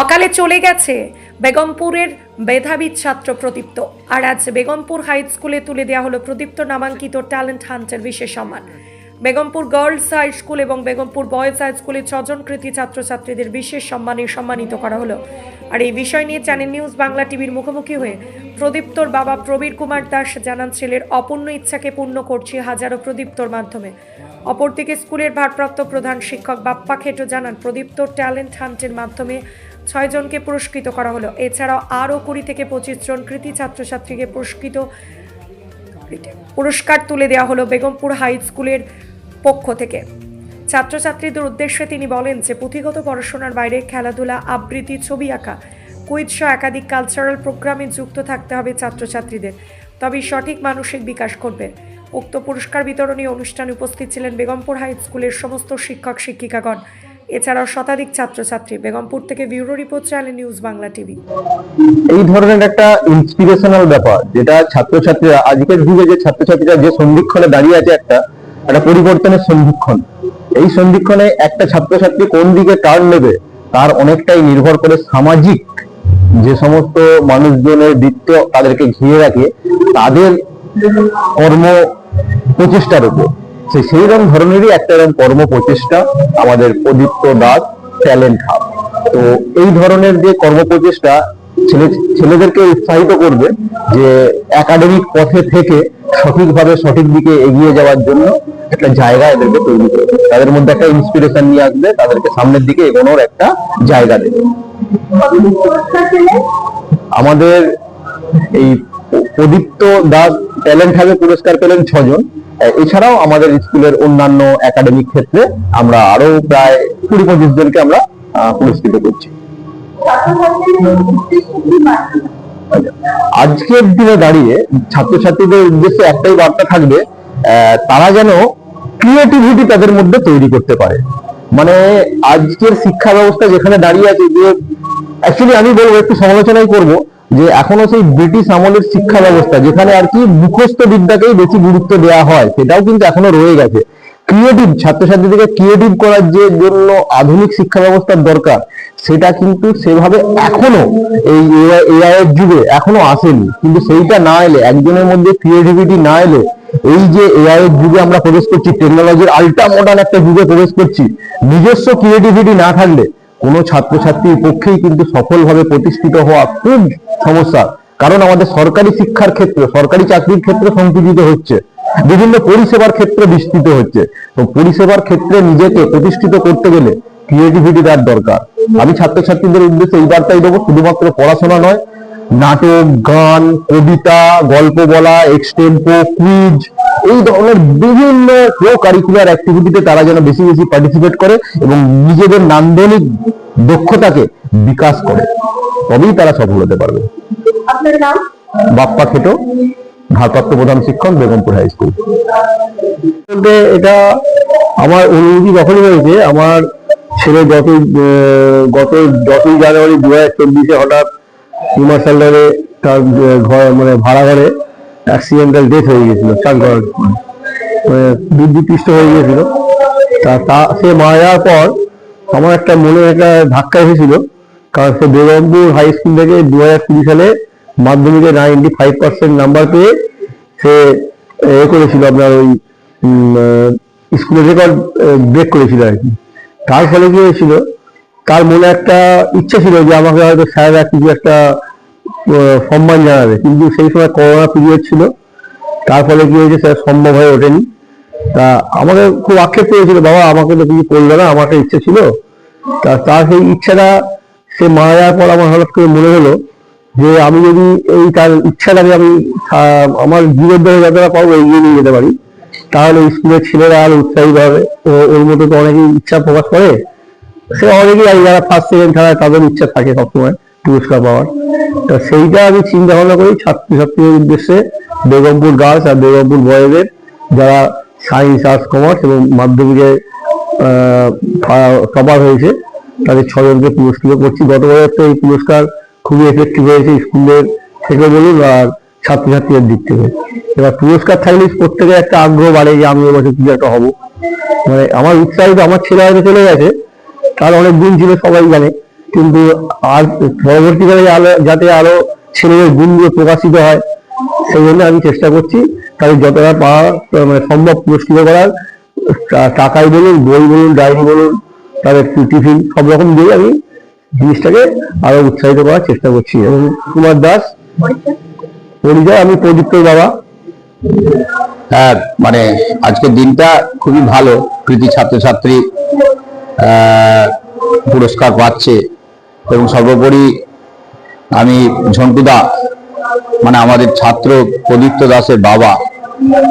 অকালে চলে গেছে। বেগমপুরের মেধাবী ছাত্র প্রদীপ্ত। আর আজ বেগমপুর হাই স্কুলে তুলে দেওয়া হলো প্রদীপ্ত নামাঙ্কিত ট্যালেন্ট হান্টের বিশেষ সম্মান। বেগমপুর গার্লস হাই স্কুল এবং বেগমপুর বয়েজ হাই স্কুলের ছজন কৃতি ছাত্রছাত্রীদের বিশেষ সম্মানে সম্মানিত করা হলো। আর এই বিষয় নিয়ে চ্যানেল নিউজ বাংলা টিভির মুখোমুখি হয়ে প্রদীপ্তর বাবা প্রবীর কুমার দাস জানান, ছেলের অপূর্ণ ইচ্ছাকে পূর্ণ করছি হাজারো প্রদীপ্তর মাধ্যমে। অপরদিকে স্কুলের ভারপ্রাপ্ত প্রধান শিক্ষক বাপ্পা খেটো জানান, প্রদীপ্তর ট্যালেন্ট হান্টের মাধ্যমে ছয়জনকে পুরস্কৃত করা হলো। এছাড়াও আরও কুড়ি থেকে পঁচিশ জন কৃতি ছাত্রছাত্রীকে পুরস্কৃত পুরস্কার তুলে দেওয়া হলো বেগমপুর হাই স্কুলের পক্ষ থেকে। ছাত্রছাত্রীদের উদ্দেশ্যে তিনি বলেন যে, পুঁথিগত পড়াশোনার বাইরে খেলাধুলা, আবৃত্তি, ছবি আঁকা, কুইজ একাধিক কালচারাল প্রোগ্রামে যুক্ত থাকতে হবে ছাত্রছাত্রীদের। তবেই সঠিক মানসিক বিকাশ করবে উক্ত পুরস্কার বিতরণী অনুষ্ঠানে উপস্থিত ছিলেন বেগমপুর হাই স্কুলের সমস্ত শিক্ষক শিক্ষিকাগণ এছাড়াও শতাধিক ছাত্রছাত্রী। বেগমপুর থেকে bureau report, channel news, Bangla TV. এই ধরনের একটা ইন্সপিরেশনাল ব্যাপার, যেটা ছাত্রছাত্রীরা, আজকের যুগে যে ছাত্রছাত্রীরা যে সন্ধিক্ষণে দাঁড়িয়ে আছে একটা একটা পরিবর্তনের সন্ধিক্ষণ। এই সন্ধিক্ষণে একটা ছাত্রছাত্রী কোন দিকে টার্ন নেবে, তার অনেকটাই নির্ভর করে সামাজিক যে সমস্ত মানুষজনের বৃত্ত তাদেরকে ঘিরে রাখে, তাদের কর্ম প্রচেষ্টার উপর। সেই রকম ধরনেরই একটা এরকম কর্ম প্রচেষ্টা আমাদের প্রদীপ্ত দাস ট্যালেন্ট হাব। তো এই ধরনের যে কর্ম প্রচেষ্টা ছেলে, ছেলেদেরকে উৎসাহিত করবে যে একাডেমিক পথে থেকে সঠিকভাবে সঠিক দিকে এগিয়ে যাওয়ার জন্য একটা জায়গা এদেরকে তৈরি করবে। তাদের মধ্যে একটা ইন্সপিরেশন নিয়ে আসবে, তাদেরকে সামনের দিকে এগোনোর একটা জায়গা দেবে। আমাদের এই প্রদীপ্ত দাস ট্যালেন্ট হাবে পুরস্কার পেলেন ছজন। এছাড়াও আমাদের স্কুলের অন্যান্য একাডেমিক ক্ষেত্রে আমরা আরও প্রায় কুড়ি পঁচিশ জনকে আমরা পুরস্কৃত করছি। আজকের দিনে দাঁড়িয়ে ছাত্রছাত্রীদের উদ্দেশ্যে একটাই বার্তা থাকবে তারা যেন ক্রিয়েটিভিটি তাদের মধ্যে তৈরি করতে পারে। মানে আজকের শিক্ষা ব্যবস্থা যেখানে দাঁড়িয়ে আছে, যে অ্যাকচুয়ালি আমি বলব, একটু সমালোচনাই করব যে এখনও সেই ব্রিটিশ আমলের শিক্ষা ব্যবস্থা, যেখানে আর কি মুখস্থ বিদ্যাকেই বেশি গুরুত্ব দেওয়া হয়, সেটাও কিন্তু এখনও রয়ে গেছে। ক্রিয়েটিভ ছাত্রছাত্রীদেরকে ক্রিয়েটিভ করার যে জন্য আধুনিক শিক্ষা ব্যবস্থার দরকার, সেটা কিন্তু সেভাবে এখনও এই এআই এর যুগে এখনও আসেনি। কিন্তু সেইটা না এলে, একজনের মধ্যে ক্রিয়েটিভিটি না এলে, এই যে এআই এর যুগে আমরা প্রবেশ করছি টেকনোলজির আল্ট্রা মডার্ন একটা যুগে প্রবেশ করছি, নিজস্ব ক্রিয়েটিভিটি না থাকলে কোনো ছাত্রছাত্রীর পক্ষেই কিন্তু সফলভাবে প্রতিষ্ঠিত হওয়া খুব সমস্যা, কারণ আমাদের সরকারি শিক্ষার ক্ষেত্রে, সরকারি চাকরির ক্ষেত্রে সংকুচিত হচ্ছে, বিভিন্ন পরিষেবার ক্ষেত্রে বিস্তৃত হচ্ছে। তো পরিষেবার ক্ষেত্রে নিজেকে প্রতিষ্ঠিত করতে গেলে ক্রিয়েটিভিটি তার দরকার। আমি ছাত্রছাত্রীদের উদ্দেশ্যে এই বার্তাই দেবো, শুধুমাত্র পড়াশোনা নয়, নাটক, গান, কবিতা, গল্প বলা এক্সটেম্পো কুইজ এই ধরনের বিভিন্ন প্রো কারিকুলার অ্যাক্টিভিটিতে তারা যেন বেশি বেশি পার্টিসিপেট করে এবং নিজেদের নান্দনিক দক্ষতাকে বিকাশ করে। তবেই তারা সফল হতে পারবে। বাপ্পা খেটো ভারপ্রাপ্ত প্রধান শিক্ষক বেগমপুর হাই স্কুল এটা আমার অনুভূতি কখনই হয়েছে আমার ছেলে গত গত দশই জানুয়ারি দু হাজার চব্বিশে হঠাৎ হিমাচলে তার আহ, ঘর মানে ভাড়া ঘরে অ্যাক্সিডেন্টাল ডেথ হয়ে গিয়েছিল চান করার সময়। মানে হয়ে গিয়েছিল তা তা, সে মারা যাওয়ার পর আমার একটা মনে একটা ধাক্কা এসেছিল, কারণ সে বেগমপুর হাই স্কুল থেকে দু হাজার কুড়ি সালে মাধ্যমিকে নাইনটি ফাইভ পার্সেন্ট নাম্বার পেয়ে সে, এ করেছিল আপনার ওই স্কুলের রেকর্ড ব্রেক করেছিল আর কি তার ফলে কি হয়েছিল, তার মনে একটা ইচ্ছা ছিল যে আমাকে হয়তো স্যাররা কিছু একটা সম্মান জানাবে। কিন্তু সেই সময় করোনা পিরিয়ড ছিল। তার ফলে কি হয়েছে স্যার সম্ভব হয়ে ওঠেনি। তা আমাকে খুব আক্ষেপ করেছিল, বাবা, আমাকে তো কিছু করল না আমার ইচ্ছে ছিল। তা তার সেই ইচ্ছাটা সে মারা যাওয়ার পর আমার হঠাৎ করে মনে হলো যে আমি যদি এই তার ইচ্ছাটাকে আমি আমার জীবের ধরে যতটা পারব এগিয়ে নিয়ে যেতে পারি, তাহলে স্কুলের ছেলেরা আরও উৎসাহিত হবে। ও, ওর মতো তো অনেকেই ইচ্ছা প্রকাশ করে। সে অনেকেই যারা ফার্স্ট সেকেন্ড থাকায় তাদের ইচ্ছা থাকে সবসময়। পুরস্কার পাওয়ার তো সেইটা আমি চিন্তা ভাবনা করি ছাত্রছাত্রীদের উদ্দেশ্যে বেগমপুর গার্লস আর বেগমপুর বয়েজের যারা সায়েন্স আর্টস কমার্স এবং মাধ্যমিকে টপার হয়েছে, তাদের ছজনকে পুরস্কৃত করছি। গত বছর তো এই পুরস্কার খুবই এফেক্টিভ হয়েছে স্কুলের থেকে বলুন আর ছাত্রছাত্রীদের দিক থেকে। এবার পুরস্কার থাকলে প্রত্যেকের একটা আগ্রহ বাড়ে যে আমি এবছর কিছু একটা হব। মানে আমার উৎসাহিত, আমার ছেলে হয়তো চলে গেছে, তার অনেক দিন ছিল, সবাই জানে। কিন্তু আর পরবর্তীকালে আলো, যাতে আরও ছেলেদের গুণগুলো প্রকাশিত হয়, সেই জন্য আমি চেষ্টা করছি তাদের যতটা পাওয়া মানে সম্ভব পুরস্কৃত করার। টাকাই বলুন, বই বলুন, ডায়েরি বলুন, তাদের টিফিন সব রকম দিয়ে আমি জিনিসটাকে আরও উৎসাহিত করার চেষ্টা করছি। এবং কুমার দাস পরিচয় আমি প্রদীপ্তর বাবা। হ্যাঁ মানে আজকের দিনটা খুবই ভালো। কৃতি ছাত্রছাত্রী পুরস্কার পাচ্ছে। এবং সর্বোপরি আমি ঝন্টুদা মানে আমাদের ছাত্র প্রদীপ্ত দাসের বাবা।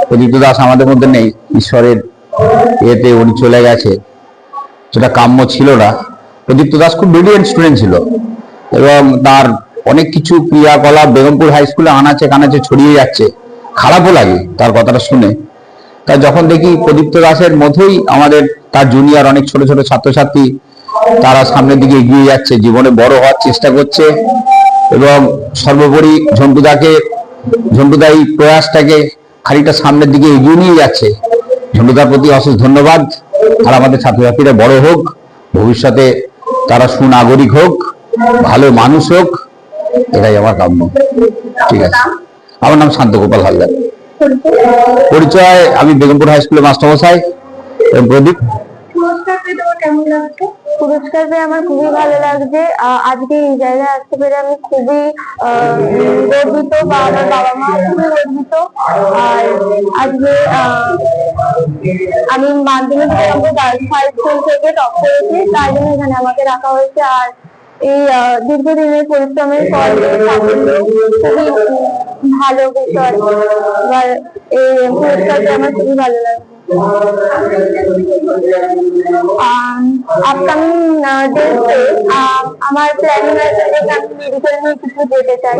প্রদীপ্ত দাস আমাদের মধ্যে নেই, ঈশ্বরের এতে উনি চলে গেছে। যেটা কাম্য ছিল না। প্রদীপ্ত দাস খুব ব্রিলিয়েন্ট স্টুডেন্ট ছিল। এবং তার অনেক কিছু ক্রিয়াকলাপ বেগমপুর হাই স্কুলে আনাচে কানাচে ছড়িয়ে যাচ্ছে। খারাপও লাগে তার কথাটা শুনে। তাই যখন দেখি প্রদীপ্ত দাসের মধ্যেই আমাদের তার জুনিয়র অনেক ছোট ছোট ছাত্রছাত্রী তারা সামনের দিকে এগিয়ে যাচ্ছে, জীবনে বড় হওয়ার চেষ্টা করছে এবং সর্বোপরি ঝন্টুদাকে ঝন্টুদা এই প্রয়াসটাকে খানিকটা সামনের দিকে এগিয়ে নিয়ে যাচ্ছে। ঝন্টুদার প্রতি অশেষ ধন্যবাদ। আর আমাদের ছাত্রছাত্রীরা বড় হোক, ভবিষ্যতে তারা সুনাগরিক হোক, ভালো মানুষ হোক, এটাই আমার কাম্য। ঠিক আছে। আমার নাম শান্তগোপাল হালদার। পরিচয় আমি বেগমপুর হাই স্কুলের মাস্টারমশাই এবং প্রদীপ। পেয়ে তোমার কেমন লাগছে? পুরস্কার পেয়ে আমার খুবই ভালো লাগছে। আজকে এই জায়গায় আসতে পেরে আমি খুবই গর্বিত বা আমার বাবা মা খুবই গর্বিত। আর আজকে আমি মাধ্যমিক হাই স্কুল থেকে টপ করেছি তাই জন্য এখানে আমাকে রাখা হয়েছে। আর এই দীর্ঘদিনের পরিশ্রমের ফল খুবই ভালো বিষয় এবার এই পুরস্কারটা আমার খুবই ভালো লাগছে। আপকামিং ডেজে আমার প্ল্যানিং আছে যে আমি মেডিকেল নিয়ে কিছু যেতে চাই।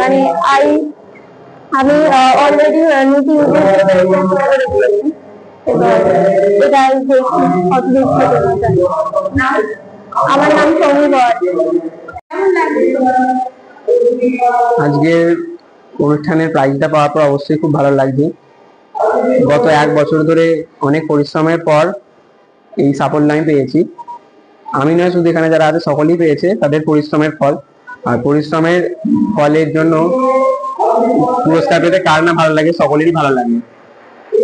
মানে আই আমি অলরেডি নীতি এটাই অতিরিক্ত আমার নাম সৌমি বর। আজকের অনুষ্ঠানের প্রাইজটা পাওয়ার পর অবশ্যই খুব ভালো লাগছে গত এক বছর ধরে অনেক পরিশ্রমের পর এই সাফল্য আমি পেয়েছি। আমি নয়, শুধু এখানে যারা আছে সকলেই পেয়েছে তাদের পরিশ্রমের ফল। আর পরিশ্রমের ফলের জন্য পুরস্কার পেতে কার না ভালো লাগে সকলেরই ভালো লাগে।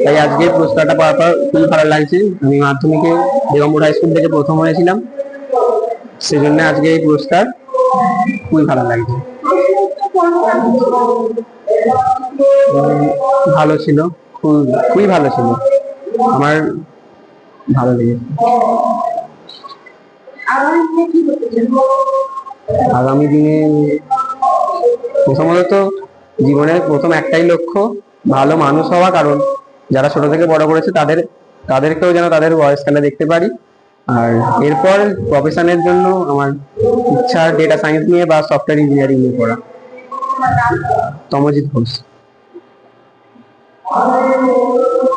তাই আজকে পুরস্কারটা পাওয়ার পর খুবই ভালো লাগছে। আমি মাধ্যমিকে বেগমপুর হাই স্কুল থেকে প্রথম হয়েছিলাম। সেজন্য আজকে এই পুরস্কার খুবই ভালো লাগছে। ভালো ছিল। খুব, খুবই ভালো ছিল। আমার ভালো লেগেছে। আগামী দিনে প্রথমত জীবনের প্রথম একটাই লক্ষ্য, ভালো মানুষ হওয়া। কারণ যারা ছোট থেকে বড় করেছে, তাদের, তাদেরকেও যেন তাদের বয়সকালে দেখতে পারি। আর এরপর প্রফেশনের জন্য আমার ইচ্ছা ডেটা সায়েন্স নিয়ে বা সফটওয়্যার ইঞ্জিনিয়ারিং নিয়ে পড়া। তমজিৎ ঘোষ। 爱我。